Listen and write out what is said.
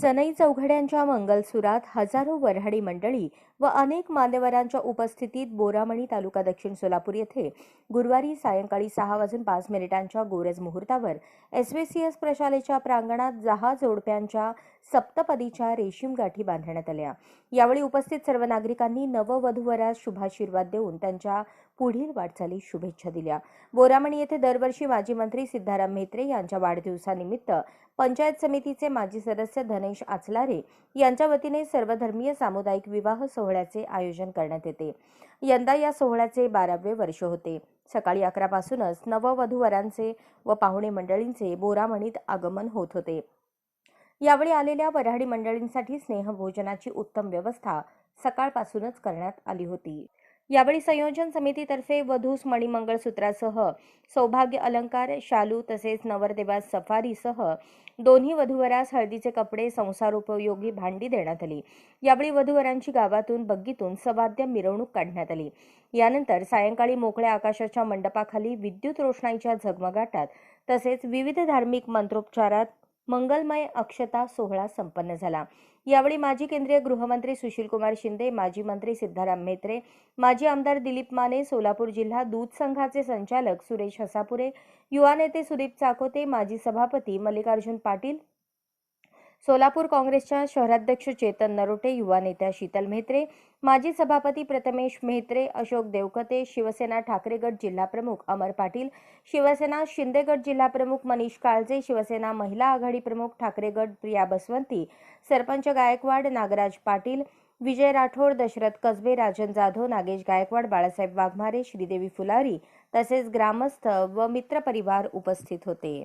सनई चौघड्यांच्या मंगलसुरात हजारो वऱ्हाडी मंडळी व अनेक मान्यवरांच्या उपस्थितीत बोरामणी तालुका दक्षिण सोलापूर येथे गुरुवारी सायंकाळी सहा वाजून पाच मिनिटांच्या गोरज मुहूर्तावर एस प्रशालेच्या प्रांगणात जहाज जोडप्यांच्या सप्तपदीच्या रेशीम गाठी बांधण्यात आल्या. यावेळी उपस्थित सर्व नागरिकांनी नववधूवरास शुभाशीर्वाद देऊन त्यांच्या पुढील वाटचाली शुभेच्छा दिल्या. बोरामणी येथे दरवर्षी माजी मंत्री सिद्धाराम म्हेत्रे यांच्या वाढदिवसानिमित्त पंचायत समितीचे माजी सदस्य धनेश आचलारे यांच्या वतीने सर्वधर्मीय सामुदायिक विवाह सोहळ्याचे आयोजन करण्यात येते. यंदा या सोहळ्याचे बारावे वर्ष होते. सकाळी अकरापासूनच नववधूवरांचे व पाहुणे मंडळींचे बोरामणीत आगमन होत होते. यावेळी आलेल्या वऱ्हाडी मंडळींसाठी स्नेहभोजनाची उत्तम व्यवस्था सकाळपासूनच करण्यात आली होती. यावेळी संयोजन समितीतर्फे वधूस मणिमंगळसूत्रासह सौभाग्य अलंकार शालू तसेच नवरदेवास सफारीसह दोन्ही वधूवरास हळदीचे कपडे संसारोपयोगी भांडी देण्यात आली. यावेळी वधूवरांची गावातून बग्गीतून सवाद्य मिरवणूक काढण्यात आली. यानंतर सायंकाळी मोकळ्या आकाशाच्या मंडपाखाली विद्युत रोषणाईच्या झगमगाटात तसेच विविध धार्मिक मंत्रोपचारात मंगलमय अक्षता सोहळा संपन्न झाला. यावेळी माजी केंद्रीय गृहमंत्री सुशीलकुमार शिंदे माजी मंत्री सिद्धाराम म्हेत्रे माजी आमदार दिलीप माने सोलापूर जिल्हा दूध संघाचे संचालक सुरेश हसापुरे युवा नेते सुदीप चाकोते माजी सभापती मल्लिकार्जुन पाटील सोलापूर काँग्रेसच्या शहराध्यक्ष चेतन नरोटे युवा नेत्या शीतल म्हेत्रे माजी सभापती प्रथमेश म्हेत्रे अशोक देवकते शिवसेना ठाकरे गट जिल्हाप्रमुख अमर पाटील शिवसेना शिंदे गट जिल्हाप्रमुख मनीष काळजे शिवसेना महिला आघाडी प्रमुख ठाकरे गट प्रिया बसवंती सरपंच गायकवाड नागराज पाटील विजय राठोड दशरथ कसबे राजन जाधव नागेश गायकवाड बाळासाहेब वाघमारे श्रीदेवी फुलारी तसेच ग्रामस्थ व मित्रपरिवार उपस्थित होते.